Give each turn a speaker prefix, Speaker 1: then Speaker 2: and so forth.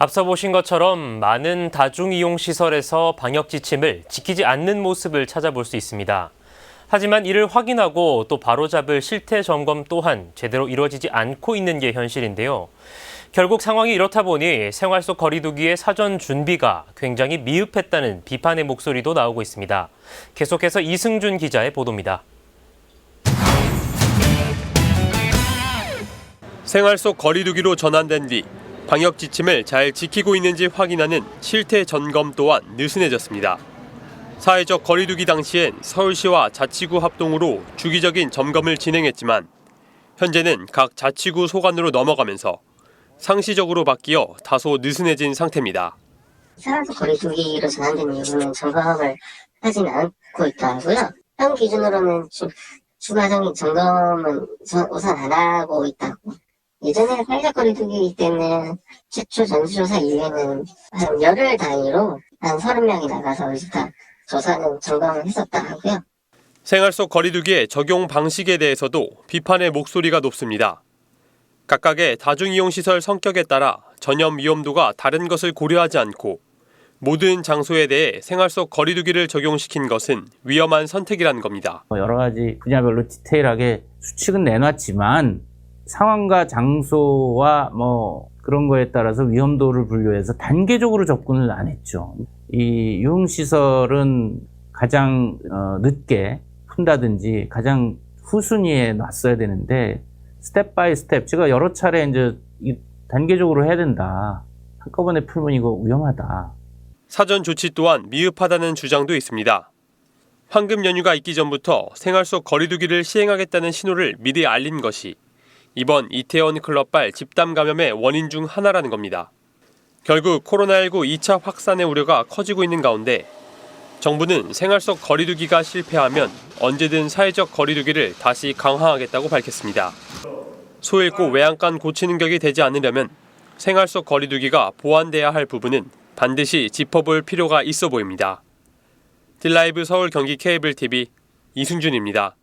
Speaker 1: 앞서 보신 것처럼 많은 다중이용시설에서 방역 지침을 지키지 않는 모습을 찾아볼 수 있습니다. 하지만 이를 확인하고 또 바로잡을 실태 점검 또한 제대로 이루어지지 않고 있는 게 현실인데요. 결국 상황이 이렇다 보니 생활 속 거리두기의 사전 준비가 굉장히 미흡했다는 비판의 목소리도 나오고 있습니다. 계속해서 이승준 기자의 보도입니다.
Speaker 2: 생활 속 거리두기로 전환된 뒤 방역 지침을 잘 지키고 있는지 확인하는 실태 점검 또한 느슨해졌습니다. 사회적 거리두기 당시엔 서울시와 자치구 합동으로 주기적인 점검을 진행했지만 현재는 각 자치구 소관으로 넘어가면서 상시적으로 바뀌어 다소 느슨해진 상태입니다.
Speaker 3: 생활속 거리두기로 전환된 이후는 점검을 하진 않고 있더라고요. 현 기준으로는 주, 추가적인 점검은 우선 안 하고 있다고. 예전에 사회적 거리 두기 때는 최초 전수조사 이후에는 한 열흘 단위로 한 30명이 나가서 이제 다 조사는 점검을 했었다 하고요.
Speaker 2: 생활 속 거리두기의 적용 방식에 대해서도 비판의 목소리가 높습니다. 각각의 다중이용시설 성격에 따라 전염 위험도가 다른 것을 고려하지 않고 모든 장소에 대해 생활 속 거리두기를 적용시킨 것은 위험한 선택이라는 겁니다.
Speaker 4: 뭐 여러 가지 분야별로 디테일하게 수칙은 내놨지만 상황과 장소와 뭐 그런 거에 따라서 위험도를 분류해서 단계적으로 접근을 안 했죠. 이 유흥시설은 가장 어, 늦게 푼다든지 가장 후순위에 놨어야 되는데 스텝 바이 스텝 제가 여러 차례 이제 이 단계적으로 해야 된다. 한꺼번에 풀면 이거 위험하다.
Speaker 2: 사전 조치 또한 미흡하다는 주장도 있습니다. 황금 연휴가 있기 전부터 생활 속 거리두기를 시행하겠다는 신호를 미리 알린 것이 이번 이태원 클럽발 집단 감염의 원인 중 하나라는 겁니다. 결국 코로나19 2차 확산의 우려가 커지고 있는 가운데 정부는 생활 속 거리두기가 실패하면 언제든 사회적 거리두기를 다시 강화하겠다고 밝혔습니다. 소 잃고 외양간 고치는 격이 되지 않으려면 생활 속 거리두기가 보완돼야 할 부분은 반드시 짚어볼 필요가 있어 보입니다. 딜라이브 서울 경기 케이블 TV 이승준입니다.